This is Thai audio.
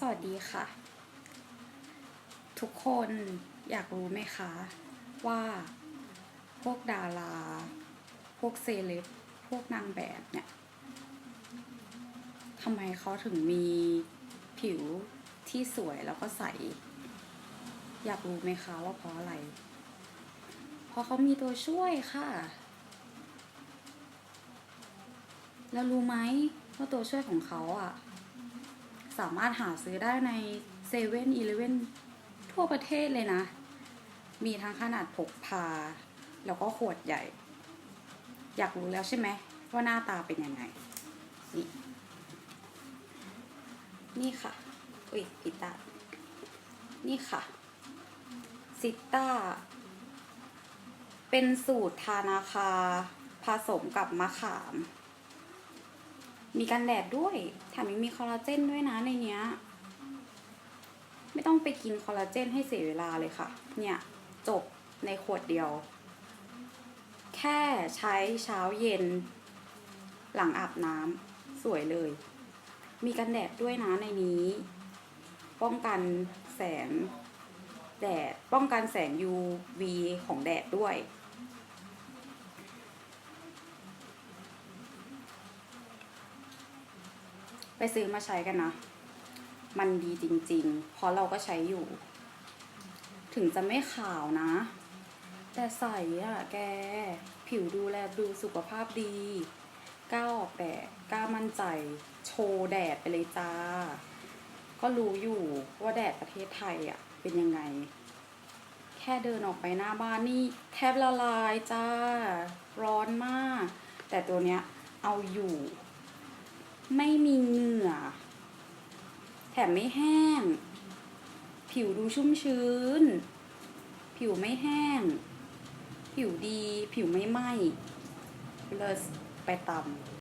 สวัสดีค่ะ ทุกคนอยากรู้ไหมคะ ว่าพวกดารา พวกเซเลบพวกนางแบบเนี่ยทำไมเขาถึงมีผิวที่สวยแล้วก็ใส อยากรู้ไหมคะว่าเพราะอะไร เพราะเขามีตัวช่วยค่ะ แล้วรู้ไหมว่าตัวช่วยของเขาอะ สามารถหาซื้อได้ในเซเว่นอีเลเว่นทั่วประเทศเลยนะ มีทั้งขนาดพกพา แล้วก็ขวดใหญ่ อยากรู้แล้วใช่ไหมว่าหน้าตาเป็นยังไง นี่ นี่ค่ะ อุ้ยพิตา นี่ค่ะ ซิต้า เป็นสูตรทานาคา ผสมกับมะขาม มีกันแดดด้วยแถมยังมีคอลลาเจนด้วยนะในเนี้ย ไม่ต้องไปกินคอลลาเจนให้เสียเวลาเลยค่ะ เนี่ยจบในขวดเดียว แค่ใช้เช้าเย็น หลังอาบน้ำสวยเลย มีกันแดดด้วยนะในนี้ ป้องกันแสงแดด ป้องกันแสง UV ของแดดด้วย ไป ซื้อมาใช้กันนะ มันดีจริงๆ เพราะเราก็ใช้อยู่ ถึงจะไม่ขาวนะ แต่ใสอะแก ผิวดูแลดูสุขภาพดีกล้าออกแดดกล้ามั่นใจ โชว์แดดไปเลยจ้า ก็รู้อยู่ว่าแดดประเทศไทยอะเป็นยังไง แค่เดินออกไปหน้าบ้านนี่แทบละลายจ้า ร้อนมาก แต่ตัวเนี้ยเอาอยู่ ไม่มีเหงื่อ แถมไม่แห้ง ผิวดูชุ่มชื้น ผิวไม่แห้ง ผิวดี ผิวไม่ไหม้เลิศไปตำ